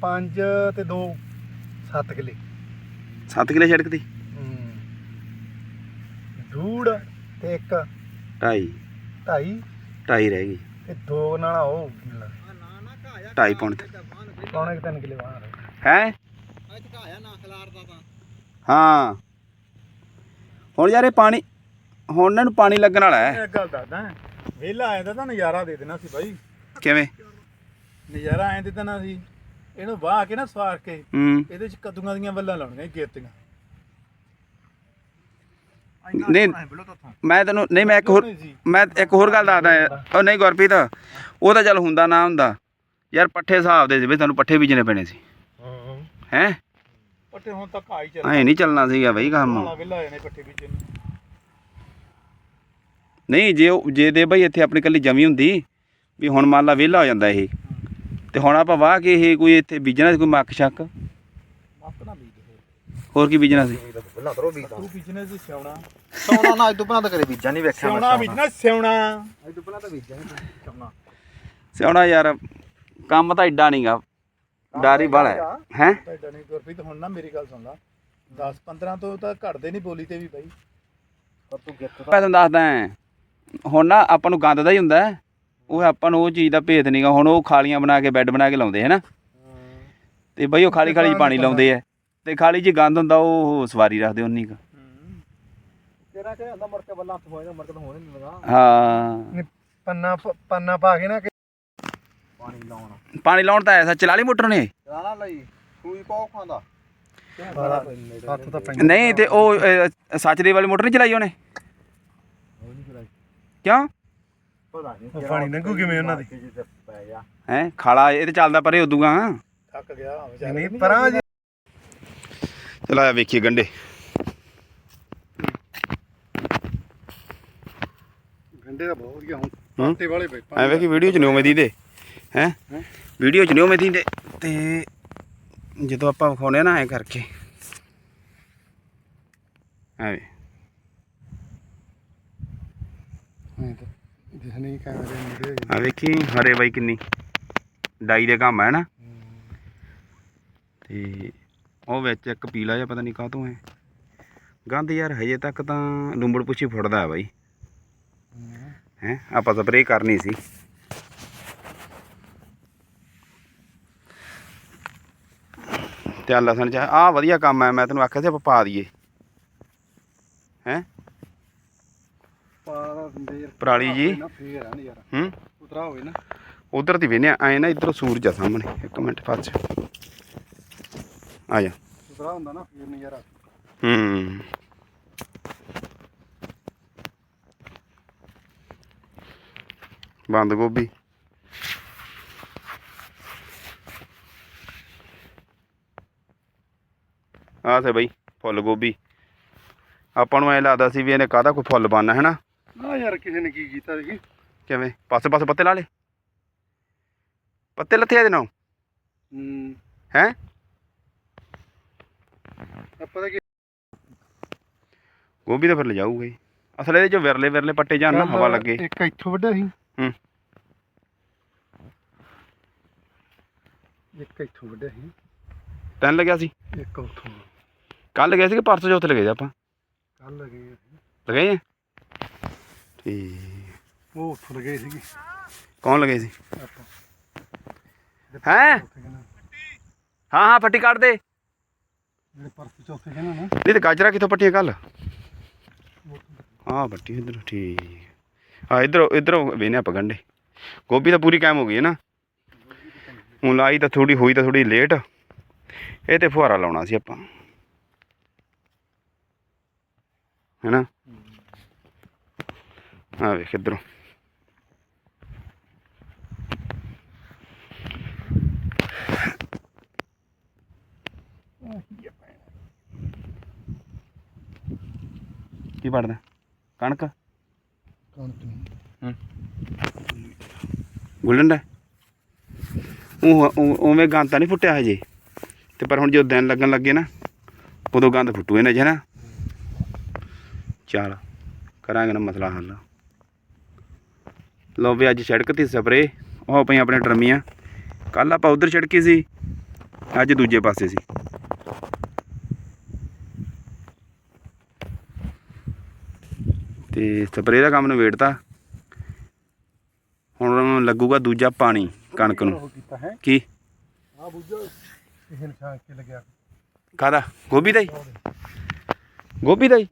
ਪੰਜ ਤੇ 2 7 ਕਿਲੇ। 7 ਕਿਲੇ ਸੜਕ ਦੀ ਡੂੜ ਤੇ ਇੱਕ। ਢਾਈ। ਢਾਈ। ਢਾਈ ਰਹਿ ਗਈ। ਤੇ ਦੋ ਨਾਲ ਉਹ ਢਾਈ ਪੌਣੇ ਪੌਣੇ ਕੁ ਤਿੰਨ ਕਿਲੇ ਬਾਹਰ ਹੈ? ਹਾਂ। ਹੁਣ ਯਾਰ ਇਹ ਪਾਣੀ ਹੁਣ ਇਹਨਾਂ ਨੂੰ ਪਾਣੀ ਲੱਗਣ ਵਾਲਾ ਹੈ। ਇੱਕ ਗੱਲ ਦੱਸਦਾ ਵੇਲਾ ਆਇਆ ਤਾਂ ਨਜ਼ਾਰਾ ਦੇ ਦੇਣਾ ਸੀ ਬਾਈ। ਕਿਵੇਂ? ਨਜ਼ਾਰਾ ਐਂ ਦੇ ਦੇਣਾ ਸੀ। ਇਹਨੂੰ ਵਾਹ ਕੇ ਨਾ ਸਵਾਰ ਕੇ ਹੂੰ। ਇਹਦੇ ਚ ਕੱਦੂਆਂ ਦੀਆਂ ਵੱਲਾਂ ਲਾਉਣੀਆਂ ਗੇਤੀਆਂ। ਨਹੀਂ। ਮੈਂ ਤੈਨੂੰ ਨਹੀਂ ਮੈਂ ਇੱਕ ਹੋਰ ਮੈਂ ਇੱਕ ਹੋਰ ਗੱਲ ਦੱਸਦਾ। ਉਹ ਨਹੀਂ ਗੁਰਪ੍ਰੀਤ ਉਹ ਤਾਂ ਚੱਲ ਹੁੰਦਾ ਨਾ ਹੁੰਦਾ। ਯਾਰ ਪੱਠੇ ਹਿਸਾਬ ਦੇ ਸੀ ਵੀ ਤੁਹਾਨੂੰ ਪੱਠੇ ਬੀਜਣੇ ਪੈਣੇ ਸੀ। ਹਾਂ? ਹੈ ਪੱਟੇ ਹੁਣ ਤੱਕ ਆਈ ਚੱਲ। ਐ ਨਹੀਂ ਚੱਲਣਾ ਸੀਗਾ ਬਈ ਕੰਮ। ਵਾਲਾ ਨਹੀਂ ਜੇ ਜੇ ਦੇ ਬਈ ਇੱਥੇ ਆਪਣੀ ਕੱਲੀ ਜਮੀ ਹੁੰਦੀ ਵੀ ਹੁਣ ਮੰਨ ਲਾ ਵਿਹਲਾ ਹੋ ਜਾਂਦਾ ਇਹ। ਤੇ ਹੁਣ ਆਪਾਂ ਵਾਹ ਕੇ ਇਹ ਕੋਈ ਇੱਥੇ ਬੀਜਣਾ ਸੀ ਕੋਈ ਮੱਕ ਛੱਕ? ਮੱਕ ਨਾ ਬੀਜ ਹੋਰ ਕੀ ਬੀਜਣਾ ਸੀ? ਪਹਿਲਾਂ ਕਰੋ ਵੀ ਤੂੰ। ਬੀਜਣੇ ਸੀ ਸਿਉਣਾ। ਸੋਣਾ ਨਾ ਅੱਜ ਤੋਂ ਪਹਿਲਾਂ ਤਾਂ ਕਰੇ ਬੀਜਾ ਨਹੀਂ ਵੇਖਿਆ ਮੈਂ ਸਿਉਣਾ ਬੀਜਣਾ ਸਿਉਣਾ। ਅੱਜ ਤੋਂ ਪਹਿਲਾਂ ਤਾਂ ਬੀਜਾ ਨਹੀਂ ਸਿਉਣਾ। ਸਿਆਉਣਾ ਯਾਰ ਕੰਮ ਤਾਂ ਐਡਾ ਨਹੀਂਗਾ ਡਰ ਹੀ ਬਾਲਾ ਹੈ। ਹੈ? ਤੁਹਾਡਾ ਨਹੀਂ ਗੁਰਪ੍ਰੀਤ ਹੁਣ ਨਾ ਮੇਰੀ ਗੱਲ ਸੁਣ ਲਾ। 10 15 ਤੋਂ ਤਾਂ ਘਟਦੇ ਨਹੀਂ ਬੋਲੀ ਤੇ ਵੀ ਬਾਈ। ਪਰ ਤੂੰ ਗਿੱਤ ਮੈਂ ਤੁਹਾਨੂੰ ਦੱਸਦਾ ਹੁਣ ਨਾ ਆਪਾਂ ਨੂੰ ਗੰਦ ਦਾ ਹੀ ਹੁੰਦਾ ਹੈ। ਉਹ ਆਪਾਂ ਨੂੰ ਉਹ ਚੀਜ਼ ਦਾ ਭੇਤ ਨਹੀਂਗਾ ਹੁਣ ਉਹ ਖਾਲੀਆਂ ਬਣਾ ਕੇ ਬੈੱਡ ਬਣਾ ਕੇ ਲਾਉਂਦੇ ਹੈ ਨਾ। ਤੇ ਬਈ ਉਹ ਖਾਲੀ ਖਾਲੀ 'ਚ ਪਾਣੀ ਲਾਉਂਦੇ ਆ ਤੇ ਖਾਲੀ 'ਚ ਗੰਦ ਹੁੰਦਾ ਉਹ ਸਵਾਰੀ ਰੱਖਦੇ ਉਨੀ ਕੁ। ਤੇਰਾ ਕਿ ਹੁੰਦਾ? ਮੁੜ ਕੇ ਬੱਲਾ ਹੱਥ ਹੋਏਗਾ ਮੁੜ ਕੇ ਤਾਂ ਹੋਣੇ ਨਹੀਂ ਲਗਾ ਹਾਂ। ਪੰਨਾ ਪ- ਪੰਨਾ ਪਾ ਕੇ ਨਾ ਕਿ ਪਾਣੀ ਲਾਉਣਾ। ਪਾਣੀ ਲਾਉਣ ਤਾਂ ਐਸਾ ਚਲਾ ਲਈ ਮੋਟਰ ਨੇ? ਚਲਾਣਾ ਲਈ। ਸੂਈ ਕੋ ਖਾਂਦਾ ਹੱਥ ਤਾਂ ਪੈਂਦਾ। ਨਹੀਂ ਤੇ ਉਹ ਸੱਚ ਦੇ ਵਾਲੀ ਮੋਟਰ ਨਹੀਂ ਚਲਾਈ ਉਹਨੇ? ਉਹ ਨਹੀਂ ਚਲਾਈ। ਕਿਉਂ? ਪਤਾ ਨਹੀਂ ਉਹ ਪਾਣੀ ਲੰਘੂ ਕਿਵੇਂ ਉਹਨਾਂ ਦੀ? ਜਿੱਥੇ ਪੈ ਗਿਆ। ਹੈ? ਖਾਲਾ ਇਹ ਤੇ ਚੱਲਦਾ ਪਰੇ ਉਦੂਗਾ ਥੱਕ ਗਿਆ ਵਿਚਾਰੇ। ਨਹੀਂ ਪਰਾਂ ਜੀ। ਚਲਾ ਵੇਖੀਏ ਗੰਡੇ। ਗੰਡੇ ਦਾ ਬਹੁਤ ਵਧੀਆ ਹੁਣ। ਹੂੰ? ਪਾਟੇ ਵਾਲੇ ਬਈ ਐ ਵੇਖੀ ਵੀਡੀਓ ਚ ਨਿਉ ਮੇਦੀ ਦੇ ਹੈ? ਵੀਡੀਓ ਚ ਨਿਉ ਮੇਦੀ ਦੇ ਤੇ ਜਦੋਂ ਆਪਾਂ ਵਿਖਾਉਨੇ ਨਾ ਐ ਕਰਕੇ। ਨਹੀਂ ਕੈਮਰੇ ਮੁੜੇ ਆ ਵੇਖੀ ਹਰੇ ਬਾਈ ਕਿੰਨੀ। ਡਾਈ ਦੇ ਕੰਮ ਹੈ ਨਾ? ਤੇ ਉਹ ਵਿੱਚ ਇੱਕ ਪੀਲਾ ਜਿਹਾ ਪਤਾ ਨਹੀਂ ਕਾਹਤੋਂ ਹੈ। ਗੰਦ ਯਾਰ, ਹਜੇ ਤੱਕ ਤਾਂ ਲੂੰਬੜ ਪੁੱਛੀ ਫੁੱਟਦਾ ਹੈ ਬਾਈ। ਹੈ, ਆਪਾਂ ਸਪਰੇਅ ਕਰਨੀ ਸੀ। ਤੇ ਆਹ ਲਸਣ ਚ ਆ ਵਧੀਆ ਕੰਮ ਹੈ, ਮੈਂ ਤੈਨੂੰ ਆਖਿਆ ਸੀ ਆਪਾਂ ਪਾ ਦਈਏ। ਹੈ? ਪਰਾਲੀ ਜੀ। ਹੂੰ? ਉਤਰਾ ਹੋਵੇ ਨਾ। ਉਧਰ ਦੀ ਵੇਨੇ ਆਏ ਨਾ ਇਧਰ ਸੂਰਜ ਆ ਸਾਹਮਣੇ ਇੱਕ ਮਿੰਟ ਫਸ ਆ ਜਾ। ਉਤਰਾ ਹੁੰਦਾ ਨਾ ਫੇਰ ਹੂੰ। ਬੰਦ ਗੋਭੀ। ਆਹ ਤੇ ਬਈ ਫੁੱਲ ਗੋਭੀ। ਆਪਾਂ ਨੂੰ ਐ ਲੱਗਦਾ ਸੀ ਵੀ ਇਹਨੇ ਕਾਹਦਾ ਕੋਈ ਫੁੱਲ ਬਣਨਾ ਹੈ ਨਾ? ਆ ਯਾਰ ਕਿਸੇ ਨੇ ਕੀ ਕੀਤਾ ਸੀ? ਕਿਵੇਂ? ਪਾਸੇ ਪਾਸੇ ਪੱਤੇ ਲਾ ਲੇ ਪੱਤੇ ਲੱਥੇ ਇਹਦੇ ਨਾਲ ਹੂੰ। ਹੈ? ਆਪਾਂ ਤਾਂ ਕੀ ਗੋਭੀ ਤਾਂ ਫਿਰ ਲਿਜਾਊਗਾ ਹੀ। ਅਸਲ ਇਹਦੇ ਚ ਵਿਰਲੇ ਵਿਰਲੇ ਪੱਟੇ ਜਾਣ ਨਾ ਹਵਾ ਲੱਗੇ। ਇੱਕ ਇੱਥੋਂ ਵੱਡਾ ਸੀ। ਹੂੰ। ਇੱਕ ਇੱਥੋਂ ਵੱਡਾ ਸੀ। ਤੈਨੂੰ ਲੱਗਿਆ ਸੀ? ਇੱਕ ਉੱਥੋਂ। ਕੱਲ ਗਏ ਸੀ ਕਿ ਪਰਸੋਂ ਚੌਥੇ ਲਗੇ ਆਪਾਂ? ਕੱਲ ਲਗੇ ਲਗੇ ਆ ਠੀਕ। ਉਹ ਉੱਥੋਂ ਲਗੇ ਸੀਗੇ। ਕੌਣ ਲਗੇ ਸੀ? ਆਪਾਂ। ਹੈ? ਉੱਥੇ ਕਹਿੰਦਾ ਹਾਂ ਹਾਂ ਪੱਟੀ ਕੱਢ ਦੇ। ਜਿਹੜੇ ਪਰਸ ਚੌਥੇ ਕਹਿੰਦਾ ਨਾ। ਨਹੀਂ ਤੇ ਗਾਜਰਾ ਕਿੱਥੋਂ ਪੱਟੀਆਂ ਕੱਲ? ਹਾਂ ਪੱਟੀ ਇਧਰ ਠੀਕ। ਆ ਇਧਰ ਇਧਰ ਵੇਨੇ ਆਪਾਂ ਗੰਡੇ ਗੋਭੀ ਤਾਂ ਪੂਰੀ ਕਾਇਮ ਹੋ ਗਈ ਹੈ ਨਾ। ਹੁਣ ਲਾਈ ਤਾਂ ਥੋੜੀ ਹੋਈ ਤਾਂ ਥੋੜੀ ਲੇਟ। ਇਹ ਤੇ ਫੁਹਾਰਾ ਲਾਉਣਾ ਸੀ ਆਪਾਂ। ਹੈਨਾ? ਆ ਵੇਖ ਇਧਰੋਂ। ਕੀ ਪੜਦਾ ਕਣਕ? ਕਣਕ ਨੂੰ ਗੁੱਲਣ ਦਾ? ਉਹ ਉਵੇਂ ਗੰਦ ਤਾਂ ਨਹੀਂ ਫੁੱਟਿਆ ਹਜੇ। ਤੇ ਪਰ ਹੁਣ ਜਦੋਂ ਦਿਨ ਲੱਗਣ ਲੱਗੇ ਨਾ ਉਦੋਂ ਗੰਦ ਫੁੱਟੂ ਇਹਨਾਂ 'ਚ ਨਾ? ਚੱਲ ਕਰਾਂਗੇ ਨਾ ਮਸਲਾ ਹੱਲ। ਲਓ ਵੀ ਅੱਜ ਛਿੜਕ ਤੀ ਸਪਰੇ ਉਹ ਪਈ ਆਪਣੇ ਟਰਮੀਆਂ ਕੱਲ ਆਪਾਂ ਉਧਰ ਛਿੜਕੀ ਸੀ ਅੱਜ ਦੂਜੇ ਪਾਸੇ ਸੀ। ਤੇ ਸਪਰੇਅ ਦਾ ਕੰਮ ਨਵੇੜਤਾ ਹੁਣ ਲੱਗੂਗਾ ਦੂਜਾ ਪਾਣੀ ਕਣਕ ਨੂੰ। ਕੀ? ਆ ਬੁੱਝੋ ਕਿਸੇ ਨਿਸ਼ਾਨ ਕੇ ਲੱਗਿਆ ਕਾਦਾ ਗੋਭੀ ਦਾ ਹੀ? ਗੋਭੀ ਦਾ ਹੀ?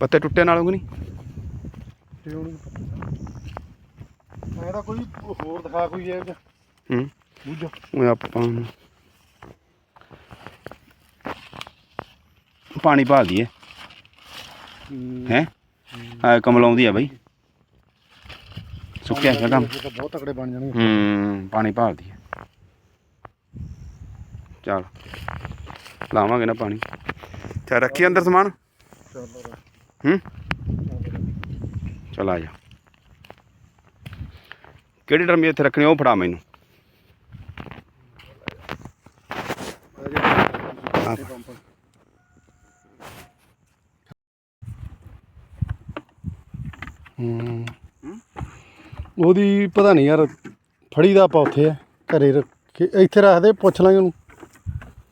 ਪੱਤੇ ਟੁੱਟੇ ਨਾਲੋਂ ਨਹੀਂ? ਤੇ ਉਹਨੂੰ ਪਤਾ ਇਹਦਾ ਕੋਈ ਹੋਰ ਦਿਖਾ ਕੋਈ ਇਹ ਚ ਹੂੰ। ਬੁੱਝੋ। ਉਹ ਆਪਾਂ ਨੂੰ ਪਾਣੀ ਪਾ ਦਈਏ ਹੈ। ਆ ਕਮਲ ਆਉਂਦੀ ਆ ਬਾਈ। ਸੁੱਕਿਆ ਹੈਗਾ ਕੰਮ। ਬਹੁਤ ਤਕੜੇ ਬਣ ਜਾਣਗੇ। ਹੂੰ ਪਾਣੀ ਪਾ ਦਈਏ ਚਲ ਲਾਵਾਂਗੇ ਨਾ ਪਾਣੀ। ਚਾ ਰੱਖੀ ਅੰਦਰ ਸਮਾਨ। ਚਲੋ ਹੂੰ। ਚਲ ਆ ਜਾ। ਕਿਹੜੀ ਡਰਮੀ ਇੱਥੇ ਰੱਖਣੀ ਉਹ ਫੜਾ ਮੈਨੂੰ। ਹੂੰ। ਉਹਦੀ ਪਤਾ ਨਹੀਂ ਯਾਰ ਫੜੀ ਦਾ ਆਪਾਂ ਉੱਥੇ ਆ ਘਰੇ ਰੱਖੇ। ਇੱਥੇ ਰੱਖਦੇ ਪੁੱਛ ਲਾਂਗੇ ਉਹਨੂੰ।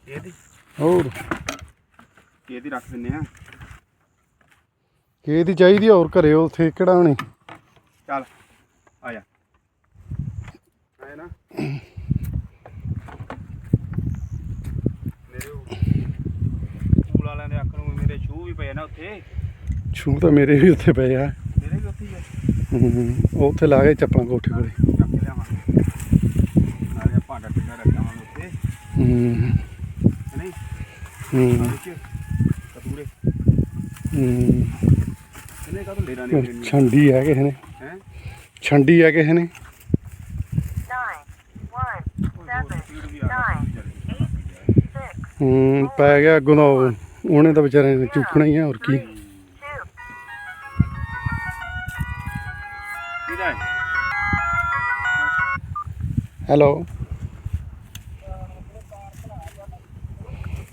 ਇਹਦੀ ਹੋਰ। ਇਹਦੀ ਰੱਖ ਦਿੰਨੇ ਆ? ਕਿਹਦੀ ਚਾਹੀਦੀ ਆ ਹੋਰ ਘਰੇ ਉੱਥੇ ਕਿਹੜਾ ਹੋਣੀ ਚੱਲ ਆ ਜਾ। ਆਏ ਨਾ। ਮੇਰੇ ਉਹ ਸਕੂਲ ਵਾਲਿਆਂ ਦੇ ਅੱਖ ਨੂੰ ਮੇਰੇ ਸ਼ੂ ਵੀ ਪਏ ਨਾ ਉੱਥੇ। ਛੂ ਤਾਂ ਮੇਰੇ ਵੀ ਉੱਥੇ ਪਏ ਆ। ਮੇਰੇ ਵੀ ਉੱਥੇ ਹੀ ਆ। ਹੂੰ, ਉਹ ਉੱਥੇ ਲਾ ਕੇ ਚੱਪਲਾਂ ਕੋਠੇ ਕੋਲੇ। ਚੱਕ ਕੇ ਲਿਆਵਾਂਗੇ। ਨਾਲੇ ਆ ਭਾਂਡਾ ਟਿੱਕਾ ਰੱਖਾਂਗੇ ਉੱਥੇ। ਹੂੰ ਕਿ ਨਹੀਂ? ਹੂੰ। ਆ ਵਿੱਚ ਕਤੂਰੇ। ਹੂੰ। ਇਹਨੇ ਨਹੀਂ ਛੰਡੀ ਹੈ ਕਿਸੇ ਨੇ ਹੈ ਛੰਡੀ ਹੈ ਕਿਸੇ ਨੇ। nine, one, seven, ਸਪੀਡ ਵੀ ਆ nine, ਗਈ six, ਹੂੰ ਪੈ ਗਿਆ ਉਹ। ਉਹਨੇ ਤਾਂ ਵਿਚਾਰੇ ਨੇ ਚੁੱਕਣਾ ਹੀ ਆ ਹੋਰ ਕੀ। ਹੈਲੋ।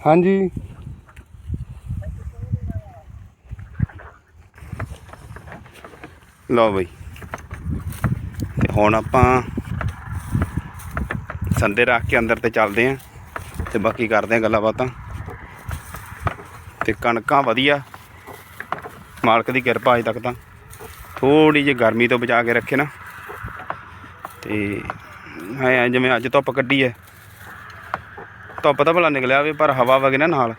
ਹਾਂਜੀ। ਲਓ ਬਈ। ਤੇ ਹੁਣ ਆਪਾਂ ਸੰਦੇ ਰੱਖ ਕੇ ਅੰਦਰ ਤੇ ਚੱਲਦੇ ਆਂ ਤੇ ਬਾਕੀ ਕਰਦੇ ਆਂ ਗੱਲਾਂ ਬਾਤਾਂ। ਤੇ ਕਣਕਾਂ ਵਧੀਆ। ਮਾਲਕ ਦੀ ਕਿਰਪਾ ਅਜੇ ਤੱਕ ਤਾਂ। ਥੋੜੀ ਜਿਹੀ ਗਰਮੀ ਤੋਂ ਬਚਾ ਕੇ ਰੱਖੇ ਨਾ। ਤੇ ਐ ਜਿਵੇਂ ਅੱਜ ਧੁੱਪ ਕੱਢੀ ਐ। ਧੁੱਪ ਤਾਂ ਭਲਾ ਨਿਕਲਿਆ ਵੇ ਪਰ ਹਵਾ ਵਗੇ ਨਾ ਨਾਲ।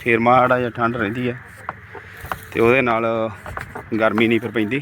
ਫੇਰ ਮਾੜਾ ਜਿਹਾ ਠੰਡ ਰਹਿੰਦੀ ਐ। ਤੇ ਉਹਦੇ ਨਾਲ ਗਰਮੀ ਨਹੀਂ ਫਿਰ ਪੈਂਦੀ।